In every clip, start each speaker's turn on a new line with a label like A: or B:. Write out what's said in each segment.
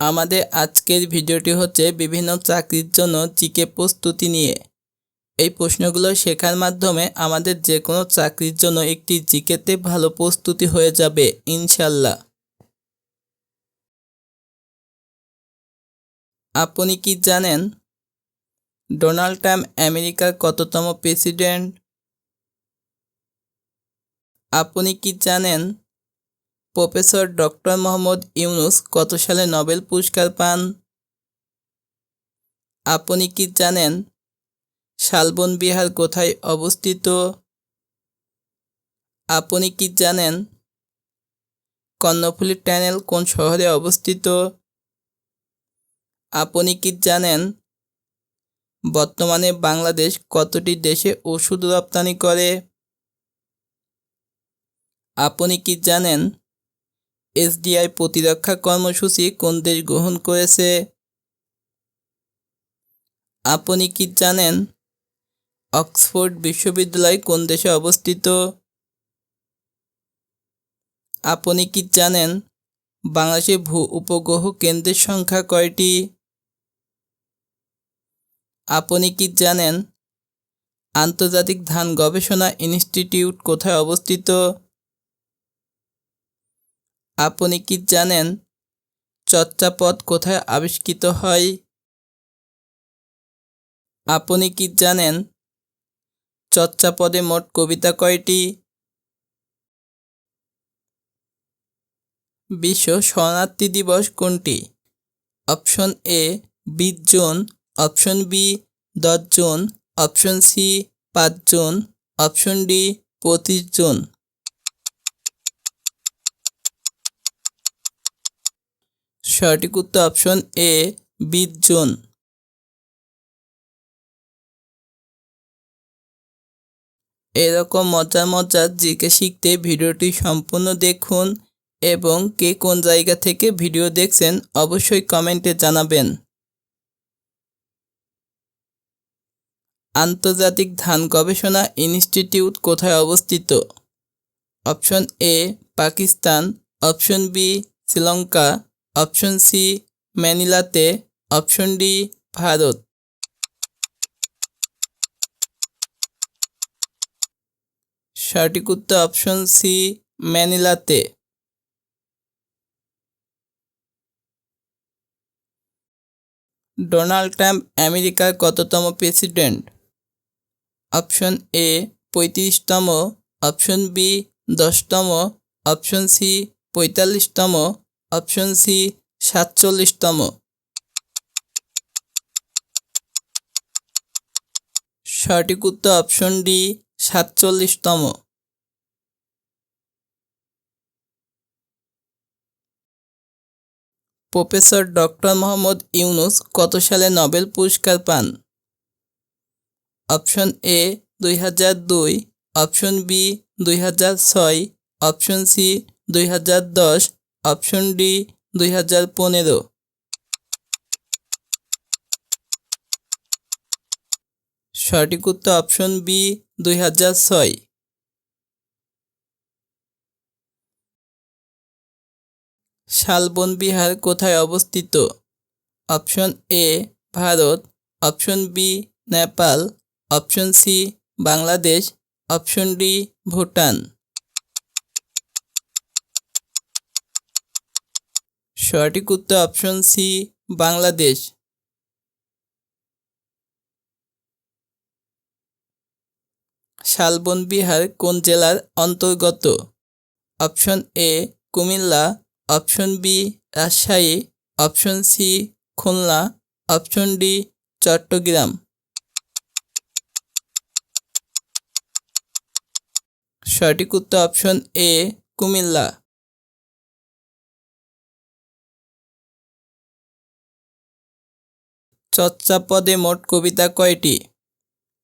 A: আমাদের আজকের ভিডিওটি হচ্ছে বিভিন্ন চাকরির জন্য জিকে প্রস্তুতি নিয়ে। এই প্রশ্নগুলো শেখার মাধ্যমে আমাদের যে কোনো চাকরির জন্য একটি জিকেতে ভালো প্রস্তুতি হয়ে যাবে, ইনশাল্লাহ। আপনি কি জানেন ডোনাল্ড ট্রাম্প আমেরিকার কততম প্রেসিডেন্ট? আপনি কি জানেন প্রফেসর ডক্টর মোহাম্মদ ইউনুস কত সালে নোবেল পুরস্কার পান? আপনি কি জানেন শালবন বিহার কোথায় অবস্থিত? আপনি কি জানেন কর্ণফুলী ট্যানেল কোন শহরে অবস্থিত? আপনি কি জানেন বর্তমানে বাংলাদেশ কতটি দেশে ওষুধ রপ্তানি করে? আপনি কি জানেন এসডিআই প্রতিরক্ষা কর্মসূচি কোন দেশ গ্রহণ করেছে? আপনি কি জানেন? অক্সফোর্ড বিশ্ববিদ্যালয় কোন দেশে অবস্থিত? আপনি কি জানেন? বাংলাদেশে ভূ উপগ্রহ কেন্দ্রের সংখ্যা কয়টি? আপনি কি জানেন? আন্তর্জাতিক ধান গবেষণা ইনস্টিটিউট কোথায় অবস্থিত? আপনি কি জানেন চর্যাপদ কোথায় আবিষ্কৃত হয়? আপনি কি জানেন চর্যাপদে মোট কবিতা কয়টি? বিশ্ব শরণার্থী দিবস কোনটি? অপশন এ, বিশ জুন। অপশন বি, দশ জুন। অপশন সি, পাঁচ জুন। অপশন ডি, পঁচিশ জুন। সঠিক উত্তর অপশন এ বিশ জুন এরকম মজার মজার জিকে শিখতে ভিডিওটি সম্পূর্ণ দেখুন এবং কে কোন জায়গা থেকে ভিডিও দেখছেন অবশ্যই কমেন্টে জানাবেন। আন্তর্জাতিক ধান গবেষণা ইনস্টিটিউট কোথায় অবস্থিত? Option A Pakistan. Option B Sri Lanka. Option C ম্যানিলাতে option D Bharat. সঠিক উত্তর অপশন সি ম্যানিলাতে। ডোনাল্ড ট্রাম্প আমেরিকার কততম প্রেসিডেন্ট? অপশন এ পঁয়ত্রিশতম। অপশন বি দশতম। অপশন সি পঁয়তাল্লিশতম। অপশন সি সাতচল্লিশতম। সঠিক উত্তর অপশন ডি সাতচল্লিশতম। প্রফেসর ডক্টর মোহাম্মদ ইউনুস কত সালে নোবেল পুরস্কার পান? অপশন এ দুই হাজার দুই। অপশন বি দুই হাজার ছয়। অপশন সি দুই হাজার দশ। অপশন ডি, দুই হাজার পনেরো। সঠিক উত্তর অপশন বি, দুই হাজার ছয়। শালবন বিহার কোথায় অবস্থিত? Option A, Bharat. Option B, Nepal. Option C, Bangladesh. Option D, Bhutan. সঠিক উত্তর অপশন সি বাংলাদেশ। শালবন বিহার কোন জেলার অন্তর্গত? Option A Cumilla. Option B Rajshahi. Option C Khulna. Option D Chattogram. সঠিক উত্তর অপশন এ কুমিল্লা। চর্যাপদে মোট কবিতা কয়টি?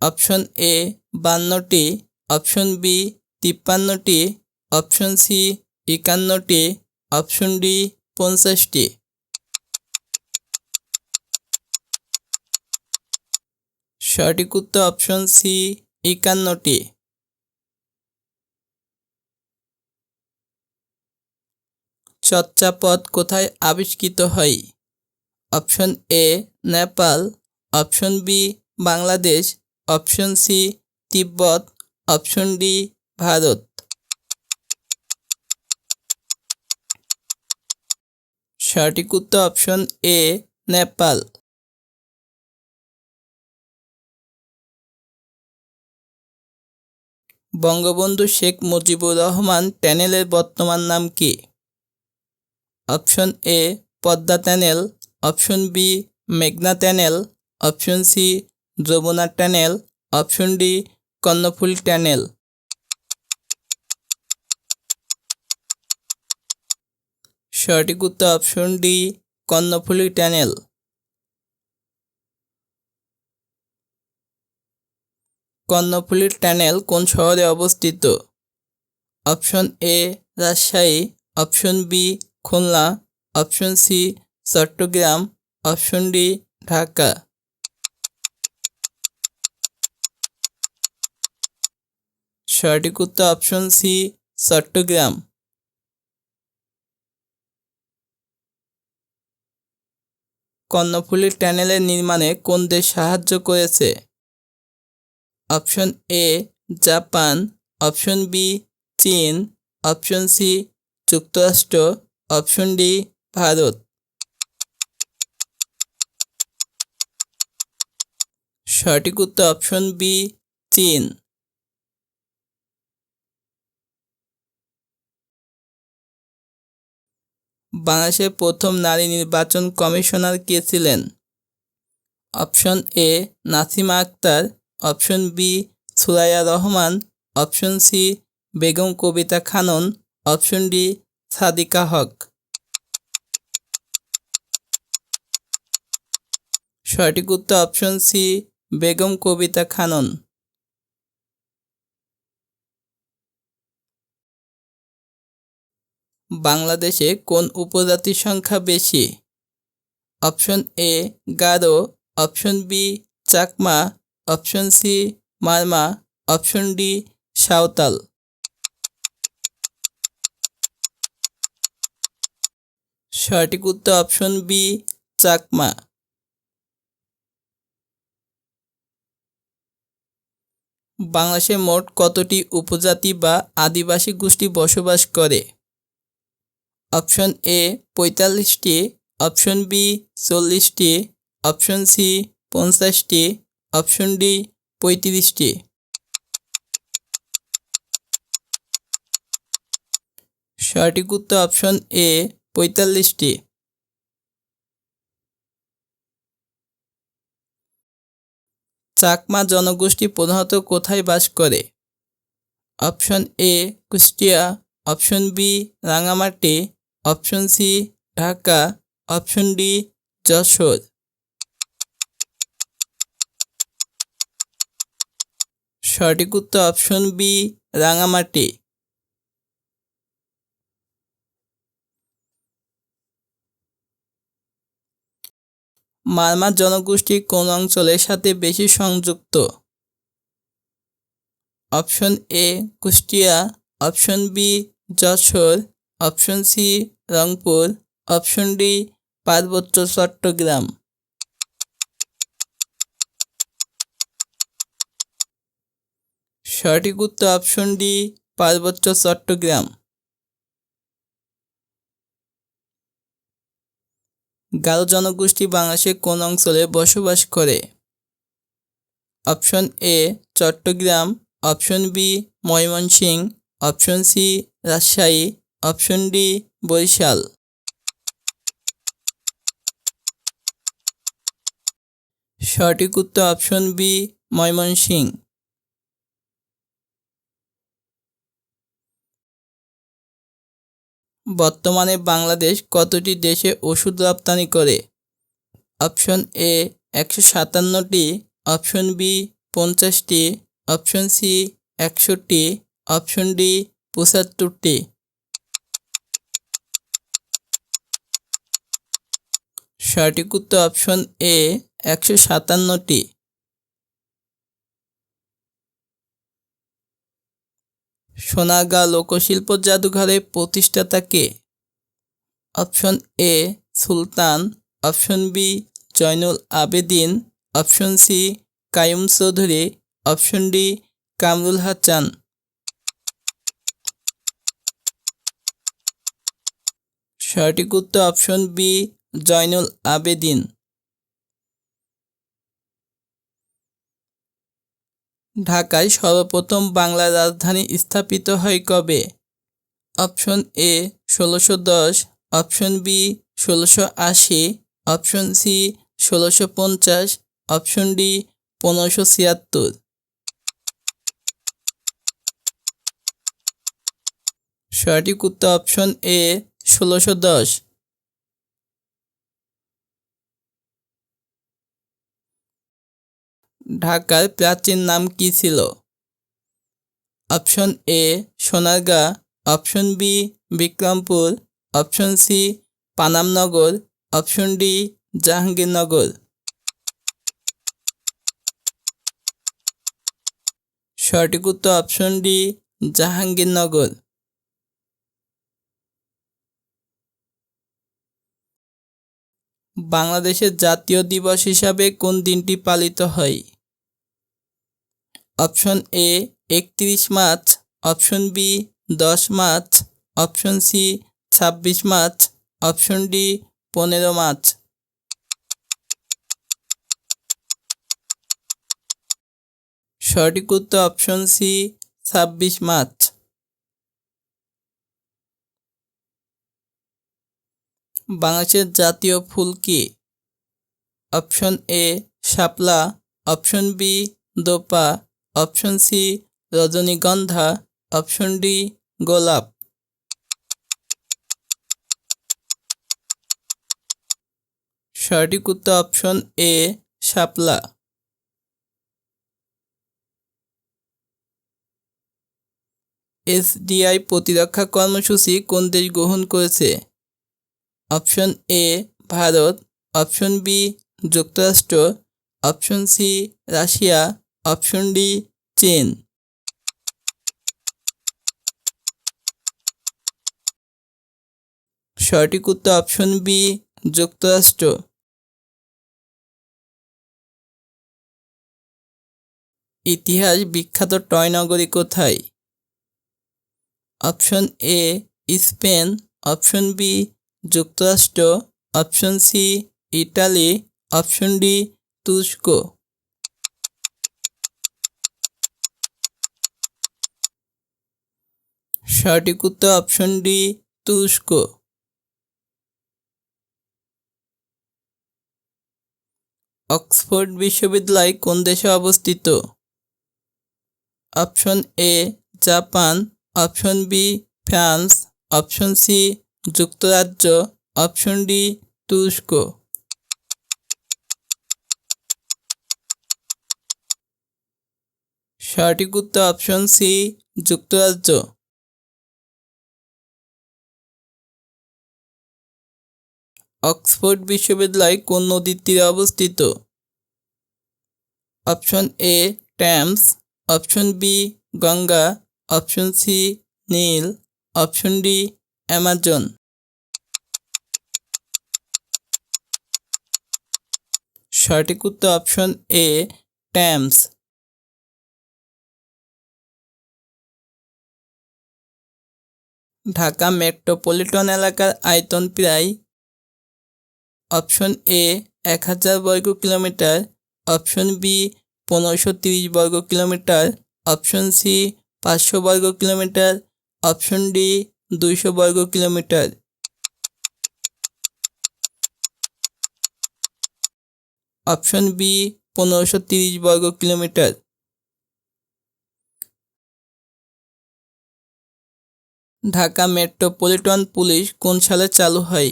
A: অপশন এ বান্নটি, অপশন বি তিপ্পান্নটি, অপশন সি একান্নটি, অপশন ডি পঞ্চাশটি। সঠিক উত্তর অপশন সি একান্নটি। চর্চাপদ কোথায় আবিষ্কৃত হয়? Option A Nepal, option B Bangladesh, option C Tibet, option D Bharat. সঠিক উত্তর অপশন এ নেপাল। বঙ্গবন্ধু শেখ মুজিবুর রহমান ট্যানেলের বর্তমান নাম কি? Option A Padma tunnel option B, মেঘনা tunnel. Option C, Jamuna tunnel. Option D, Karnaphul tunnel. সঠিক উত্তর option D, Karnaphuli tunnel. Karnaphuli tunnel কোন শহরে অবস্থিত? Option A, Rajshahi. Option B, Khulna. Option C Chattogram, option D, Dhaka. সঠিক উত্তর option C, Chattogram. Karnaphuli ট্যানেলের নির্মাণে কোন দেশ সাহায্য করেছে? Option A, Japan. Option B, চীন। অপশন সি, যুক্তরাষ্ট্র। Option D, Bharat. সঠিক উত্তর অপশন বি চীন বাংলাদেশের প্রথম নারী নির্বাচন কমিশনার কে ছিলেন? Option A Nasima Akter. Option B Suraiya Rahman. Option C Begum Kabita Khanam. Option D Sadika Haque. সঠিক উত্তর অপশন সি বেগম কবিতা খানন। বাংলাদেশে কোন উপজাতির সংখ্যা বেশি? Option A, Garo. Option B, Chakma. Option C, Marma. Option D, Santal. সঠিক উত্তর option B, Chakma. বাংলাদেশে মোট কতটি উপজাতি বা আদিবাসী গোষ্ঠী বসবাস করে? অপশন এ, পঁয়তাল্লিশটি, অপশন বি, চল্লিশটি, অপশন সি, পঞ্চাশটি, অপশন ডি, পঁয়ত্রিশটি। সঠিক উত্তর অপশন এ, পঁয়তাল্লিশটি। চাকমা জনগোষ্ঠী প্রধানত কোথায় বাস করে? Option A, Kushtia. Option B, Rangamati. Option C, Dhaka. Option D, Jessore. সঠিক উত্তর অপশন বি, রাঙামাটি। মারমা জনগোষ্ঠী কোন অঞ্চলের সাথে বেশি সংযুক্ত? Option A, Kushtia. Option B, Jessore. Option C, Rangpur. Option D, Parbatya Chittagong. সঠিক উত্তর অপশন ডি, পার্বত্য চট্টগ্রাম। গারো জনগোষ্ঠী বাংলাদেশের কোন অঞ্চলে বসবাস করে? Option A, Chittagong. Option B, Mymensingh. Option C, Rajshahi. Option D, Barisal. সঠিক উত্তর অপশন বি, ময়মনসিংহ। বর্তমানে বাংলাদেশ কতটি দেশে ওষুধ রপ্তানি করে? অপশন এ, একশো সাতান্নটি, অপশন বি, পঞ্চাশটি, অপশন সি, একশোটি, অপশন ডি, পঁচাত্তরটি। সঠিক উত্তর অপশন এ, একশো সাতান্নটি। সোনারগাঁ লোকশিল্প জাদুঘরের প্রতিষ্ঠাতা কে option A Sultan, option B Zainul Abedin, option C Quayyum Chowdhury, option D Kamrul Hasan. সঠিক উত্তর অপশন বি জয়নুল আবেদিন। ঢাকায় সর্বপ্রথম বাংলা রাজধানী স্থাপিত হয় কবে? অপশন এ, ষোলোশো দশ, অপশন বি, ষোলোশো আশি, অপশন সি, ষোলোশো পঞ্চাশ, অপশন ডি, পনেরোশো ছিয়াত্তর। সঠিক উত্তর অপশন এ, ষোলোশো দশ। ঢাকার প্রাচীন নাম কি ছিল? Option A, Sonargaon, option B, Bikrampur, option C, Panamnagar, option D, Jahangirnagar. সঠিক উত্তর অপশন ডি, জাহাঙ্গীরনগর। বাংলাদেশের জাতীয় দিবস হিসাবে কোন দিনটি পালিত হয়? অপশন এ একত্রিশ মার্চ, অপশন বি দশ মার্চ, অপশন সি ছাব্বিশ মার্চ, অপশন ডি পনেরো মার্চ। সঠিক উত্তর অপশন সি ছাব্বিশ মার্চ। বাংলাদেশের জাতীয় ফুল কি? অপশন এ শাপলা, অপশন বি দোপা অপশন সি রজনীগন্ধা অপশন ডি গোলাপ সঠিক উত্তর অপশন এ শাপলা এসডিআই প্রতিরক্ষা কর্মসূচি কোন দেশ গ্রহণ করেছে? Option A Bharat. Option B যুক্তরাষ্ট্র. Option C Russia. Option D, chain. সঠিক উত্তর অপশন বি, যুক্তরাষ্ট্র। ইতিহাস বিখ্যাত টয় নগরী কোথায়? Option A, Spain. Option B, যুক্তরাষ্ট্র। Option C, Italy. Option D, তুরস্ক। সঠিক উত্তর অপশন ডি তুরস্ক। অক্সফোর্ড বিশ্ববিদ্যালয় কোন দেশে অবস্থিত? Option A, Japan. Option B, France. Option C, যুক্তরাজ্য। অপশন ডি, তুরস্ক। সঠিক উত্তর অপশন সি, যুক্তরাজ্য। অক্সফোর্ড বিশ্ববিদ্যালয় কোন নদীর তীরে অবস্থিত? Option A, Thames, option B, Ganga, option C, Neil, option D, Amazon. সঠিক উত্তর option A, Thames. Dhaka metropolitan এলাকার আয়তন প্রায় অপশন এ এক হাজার বর্গ কিলোমিটার, অপশন বি পনেরোশো তিরিশ বর্গ কিলোমিটার, অপশন সি পাঁচশো বর্গ কিলোমিটার, অপশন ডি দুইশো বর্গ কিলোমিটার। অপশন বি পনেরোশো তিরিশ বর্গ কিলোমিটার। ঢাকা মেট্রোপলিটন পুলিশ কোন সালে চালু হয়?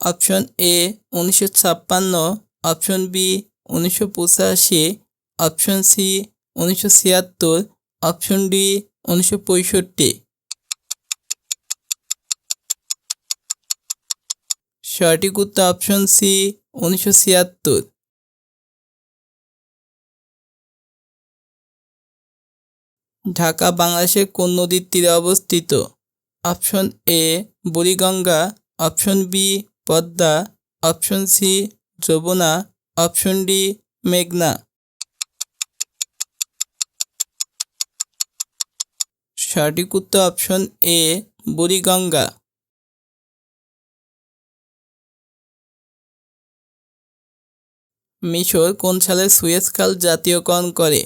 A: অপশন এ উনিশশো ছাপ্পান্ন, অপশন বি উনিশশো পঁচাশি, অপশন সি উনিশশো ছিয়াত্তর, অপশন ডি উনিশশো পঁয়ষট্টি। সঠিক উত্তর অপশন সি উনিশশো ছিয়াত্তর। ঢাকা, বাংলাদেশের কোন নদীর তীরে অবস্থিত? Option A Buriganga, option B Padma option C Jamuna option D মেঘনা। সঠিক উত্তর অপশন এ বুড়িগঙ্গা। মিশর কোন সালে সুয়েজ খাল জাতীয়করণ করে?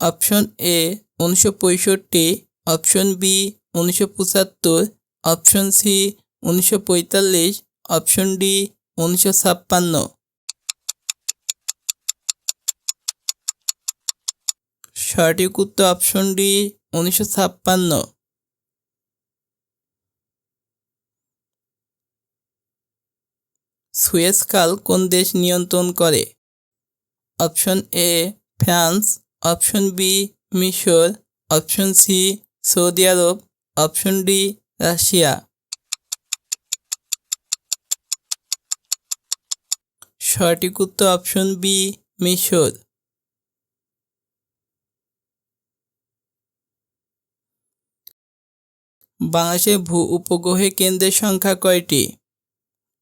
A: অপশন এ উনিশশো পঁয়ষট্টি অপশন বি উনিশশো পঁচাত্তর অপশন সি উনিশশো পঁয়তাল্লিশ অপশন ডি, উনিশশো ছাপ্পান্ন। সঠিক উত্তর অপশন ডি, উনিশশো ছাপ্পান্ন। সুয়েজ কোন দেশ নিয়ন্ত্রণ করে? Option A, France. Option B, মিশর। অপশন সি, সৌদি আরব। Option D, Russia. সঠিক উত্তর অপশন বি মিশর। বাংলাদেশের ভূ উপগ্রহে কেন্দ্রের সংখ্যা কয়টি?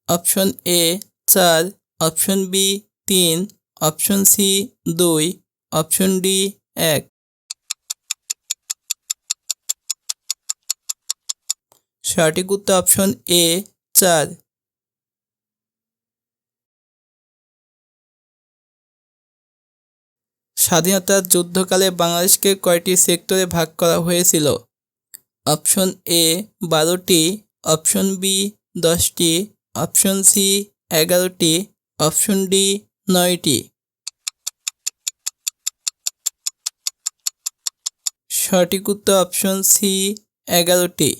A: অপশন এ চার। অপশন বি তিন। অপশন সি দুই। অপশন ডি এক। সঠিক উত্তর অপশন এ চার। স্বাধীনতার যুদ্ধকালে বাংলাদেশকে কয়টি সেক্টরে ভাগ করা হয়েছিল? অপশন এ বারোটি, অপশন বি দশটি, অপশন সি এগারোটি, অপশন ডি নয়টি। সঠিক উত্তর অপশন সি এগারোটি।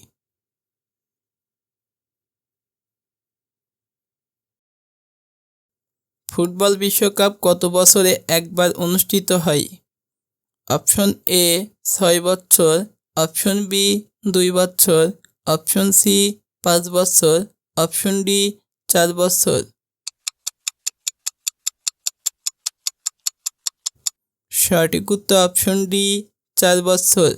A: ফুটবল বিশ্বকাপ কত বছরে একবার অনুষ্ঠিত হয়? অপশন এ ছয় বছর। অপশন বি দুই বছর। অপশন সি পাঁচ বছর। অপশন ডি চার বছর। সঠিক উত্তর অপশন ডি চার বছর।